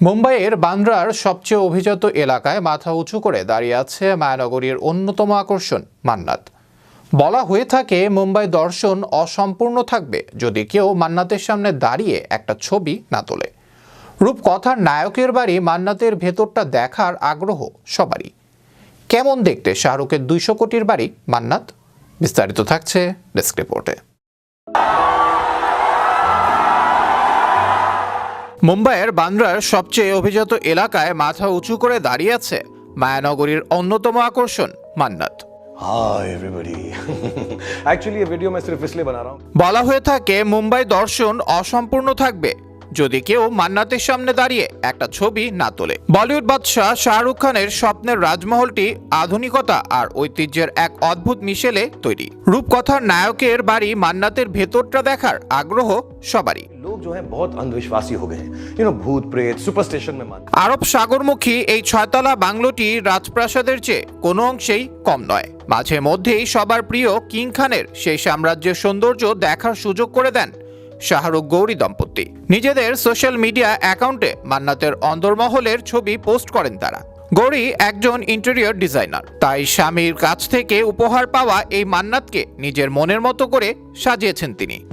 মুম্বাইয়ের বান্দ্রার সবচেয়ে অভিজাত এলাকায় মাথা উঁচু করে দাঁড়িয়ে আছে মায়ানগরীর অন্যতম আকর্ষণ, মান্নাত। বলা হয়ে থাকে, মুম্বাই দর্শন অসম্পূর্ণ থাকবে যদি কেউ মান্নাতের সামনে দাঁড়িয়ে একটা ছবি না তোলে। রূপকথার নায়কের বাড়ি মান্নাতের ভেতরটা দেখার আগ্রহ সবারই। কেমন দেখতে শাহরুখের দুইশো কোটির বাড়ি, মান্নাত? বিস্তারিত থাকছে ডেস্ক রিপোর্টে। মুম্বাইয়ের বান্দ্রার সবচেয়ে অভিজাত এলাকায় মাথা উঁচু করে দাঁড়িয়ে আছে মায়ানগরীর অন্যতম আকর্ষণ মান্নাত। বলা হয়ে থাকে মুম্বাই দর্শন অসম্পূর্ণ থাকবে। যদি কেউ মান্নাতের সামনে দাঁড়িয়ে একটা ছবি না তোলে বলিউড বাদশাহ শাহরুখ খানের স্বপ্নের রাজমহলটি আধুনিকতা আর ঐতিহ্যের এক অদ্ভুত মিশেলে তৈরি রূপকথার নায়কের বাড়ি মান্নাতের ভেতরটা দেখার আগ্রহ সবারই लोग जो हैं बहुत अंधविश्वासी हो गए हैं यू नो भूत प्रेत सुपरस्टिशन में मानते আরব সাগরমুখী এই ছয়তলা বাংলোটি রাজপ্রাসাদের চেয়ে কোনো অংশেই কম নয় মাঝে মধ্যেই সবার প্রিয় কিং খানের সেই সাম্রাজ্যের সৌন্দর্য দেখার সুযোগ করে দেন শাহরুখ গৌরী দম্পতি। নিজেদের সোশ্যাল মিডিয়া অ্যাকাউন্টে মান্নাতের অন্দরমহলের ছবি পোস্ট করেন তারা। গৌরী একজন ইন্টেরিয়র ডিজাইনার। তাই স্বামীর কাছ থেকে উপহার পাওয়া এই মান্নাতকে নিজের মনের মতো করে সাজিয়েছেন তিনি।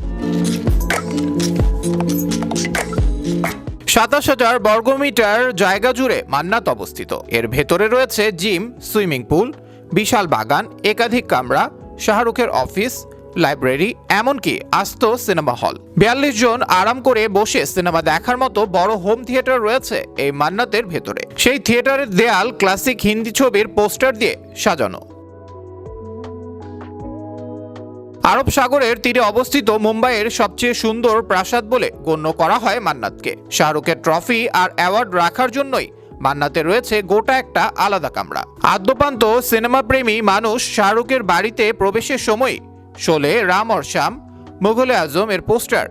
সাতাশ হাজার বর্গমিটার জায়গা জুড়ে মান্নাত অবস্থিত। এর ভেতরে রয়েছে জিম, সুইমিং পুল, বিশাল বাগান, একাধিক কামরা, শাহরুখের অফিস লাইব্রেরি, এমনকি আস্ত সিনেমা হল। বিয়াল্লিশ জন আরাম করে বসে সিনেমা দেখার মতো বড় হোম থিয়েটার রয়েছে এই মান্নাতের ভেতরে। সেই থিয়েটারের দেয়াল ক্লাসিক হিন্দি ছবির পোস্টার দিয়ে সাজানো। আরব সাগরের তীরে অবস্থিত মুম্বাইয়ের সবচেয়ে সুন্দর প্রাসাদ বলে গণ্য করা হয় মান্নাতকে। শাহরুখের ট্রফি আর অ্যাওয়ার্ড রাখার জন্যই মান্নাতে রয়েছে গোটা একটা আলাদা কামরা। আদ্যপান্ত সিনেমা প্রেমী মানুষ শাহরুখের বাড়িতে প্রবেশের সময় শোলে রাম আর শ্যাম, মুঘলে আজম এর পোস্টার,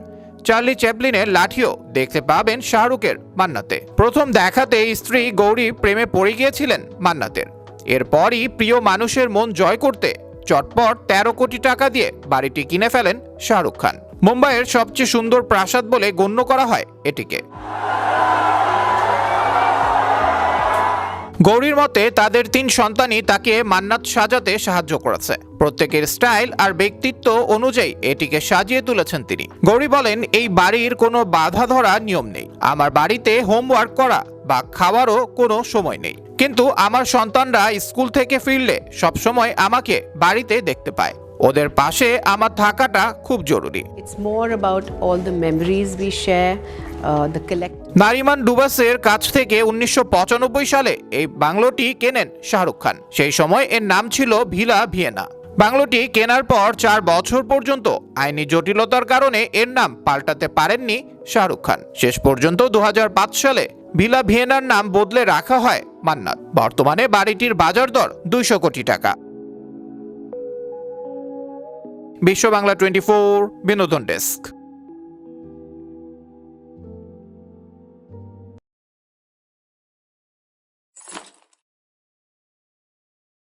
চার্লি চ্যাপলিনের লাঠিও দেখতে পাবেন শাহরুখের মান্নাতে। প্রথম দেখাতে স্ত্রী গৌরী প্রেমে পড়ে গিয়েছিলেন মান্নাতের। এরপরই প্রিয় মানুষের মন জয় করতে চটপট তেরো কোটি টাকা দিয়ে বাড়িটি কিনে ফেলেন শাহরুখ খান। মুম্বাইয়ের সবচেয়ে সুন্দর প্রাসাদ বলে গণ্য করা হয় এটিকে। গৌরীর মতে তাদের তিন সন্তানই তাকে মান্নাত সাজাতে সাহায্য করেছে। প্রত্যেকের স্টাইল আর ব্যক্তিত্ব অনুযায়ী এটিকে সাজিয়ে তুলেছেন তিনি। গৌরী বলেন এই বাড়ির কোনো বাধা ধরা নিয়ম নেই। আমার বাড়িতে হোমওয়ার্ক করা বা খাওয়ারও কোনো সময় নেই। কিন্তু আমার সন্তানরা স্কুল থেকে ফিরলে সবসময় আমাকে বাড়িতে দেখতে পায়। ওদের পাশে আমার থাকাটা খুব জরুরি। More about all the memories we share, uh, the collect. Nariman ডুবাসের কাছ থেকে উনিশশো পঁচানব্বই সালে এই বাংলোটি কেনেন শাহরুখ খান। সেই সময় এর নাম ছিল ভিলা ভিয়েনা। বাংলোটি কেনার পর চার বছর পর্যন্ত আইনি জটিলতার কারণে এর নাম পাল্টাতে পারেননি শাহরুখ খান। শেষ পর্যন্ত দু হাজার পাঁচ সালে ভিলা ভিয়েনার নাম বদলে রাখা হয় মান্নাত। বর্তমানে বাড়িটির বাজার দর দুইশো কোটি টাকা। বিশ্ব বাংলা টোয়েন্টি বিনোদন ডেস্ক।